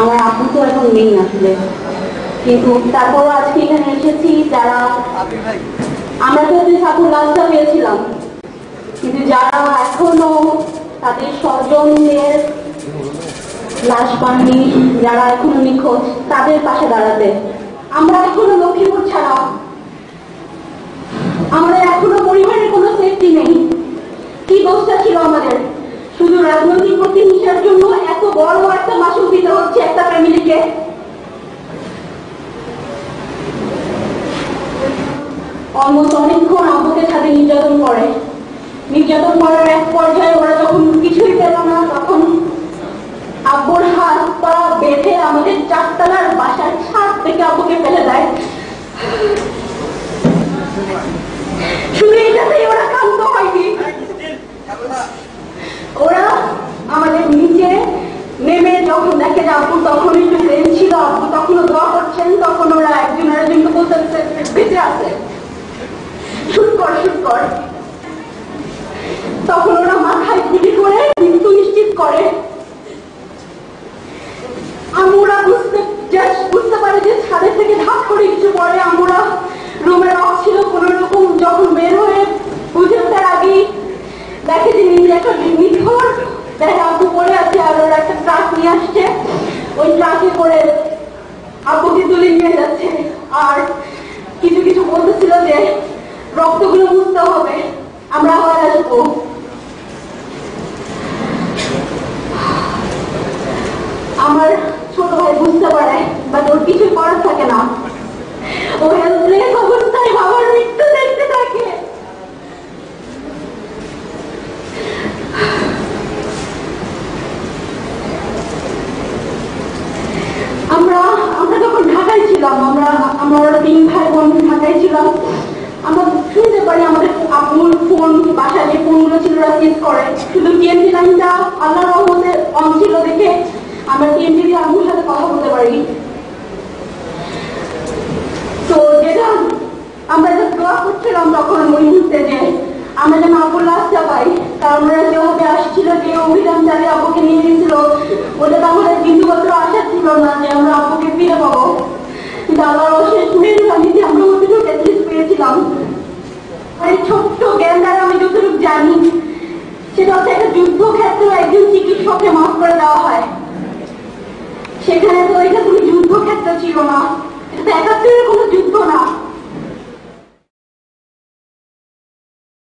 আমার আপু তো এখন নেই আসলে। কিন্তু তারপর আজকে এখানে এসেছি, যারা আমরা তো ঠাকুর লাশটা পেয়েছিলাম। কিন্তু যারা এখনও তাদের স্বজনদের লাশ পাননি, যারা এখনও নিখোঁজ, তাদের পাশে দাঁড়াতে। আমরা এখনও লক্ষ্মীপুর ছাড়া। আমাদের এখনও পরিবারের কোনো সেফটি নেই। কি দোষটা ছিল আমাদের? শুধু রাজনৈতিক প্রতিহিংসার জন্য এত বড় একটা মাসুল দিতে হচ্ছে একটা ফ্যামিলিকে অলমোস্ট অনেকক্ষণ আব্বুকে ছাদে নির্যাতন করে। নির্যাতন করার এক পর্যায়ে ওরা যখন কিছুই পেল না, তখন আব্বুর হাত পা বেঁধে আমাদের চারতলার বাসার ছাদ থেকে আব্বুকে ফেলে দেয়। শুধু এটাতেই ওরা কান্ত হয়নি। ওরা আমাদের নিচে নেমে যখন দেখে যে আব্বু তখন একটু ছিল, আব্বু তখনও দোয়া করছেন, তখন ওরা একজন আরেকজনকে বলতে বেঁচে আছে তখন ওরা মাথায় গুলি করে মৃত্যু নিশ্চিত করে। আমরা বুঝতে বুঝতে পারি যে ছাদের থেকে ধাপ করে কিছু পরে আমরা রুমে লক ছিল, কোন রকম যখন বের হয়ে বুঝে ওঠার আগেই দেখে যে নিজে একটা নিথর দেখে আব্বু পড়ে আছে আর ওরা একটা ট্রাক নিয়ে আসছে। ওই ট্রাকে করে আব্বুকে তুলে নিয়ে যাচ্ছে। আর কিছু কিছু বলতেছিল যে রক্তগুলো মুছতে হবে আমরা আবার আসব আমার ছোট ভাই বুঝতে পারে বাট ওর কিছু করার থাকে না। ও হেল্পলেস অবস্থায় বাবার মৃত্যু দেখতে থাকে। আমরা আমরা যখন ঢাকায় ছিলাম, আমরা আমরা তিন ভাই বোন ঢাকায় ছিলাম। আমরা শুনতে পারি আমাদের আব্বুর ফোন, বাসায় যে ফোনগুলো ছিল ওরা চেঞ্জ করে। শুধু টিএমটি লাইনটা আল্লাহ রহমতে অন ছিল দেখে আমরা টিএমটি দিয়ে আব্বুর সাথে কথা বলতে পারি তো যেটা আমরা যে দোয়া করছিলাম তখন ওই মুহূর্তে যে আমরা যেন আব্বুর লাশটা পাই কারণ ওরা যেভাবে আসছিল যে অভিযান চালিয়ে আব্বুকে নিয়ে গেছিল ওটা তো আমাদের বিন্দুমাত্র আশা ছিল না যে আমরা আব্বুকে ফিরে পাবো। কিন্তু আল্লাহর অশেষ মেহরবানিতে আমরা ওটুকু অ্যাটলিস্ট পেয়েছিলাম। এই ছোট্ট জ্ঞান দ্বারা আমি যতটুকু জানি, সেটা হচ্ছে একটা যুদ্ধক্ষেত্রে একজন চিকিৎসককে মাফ করে দেওয়া হয়। সেখানে তো এটা কোনো যুদ্ধক্ষেত্র ছিল না। এটা তো একাত্তরের কোনো যুদ্ধ না।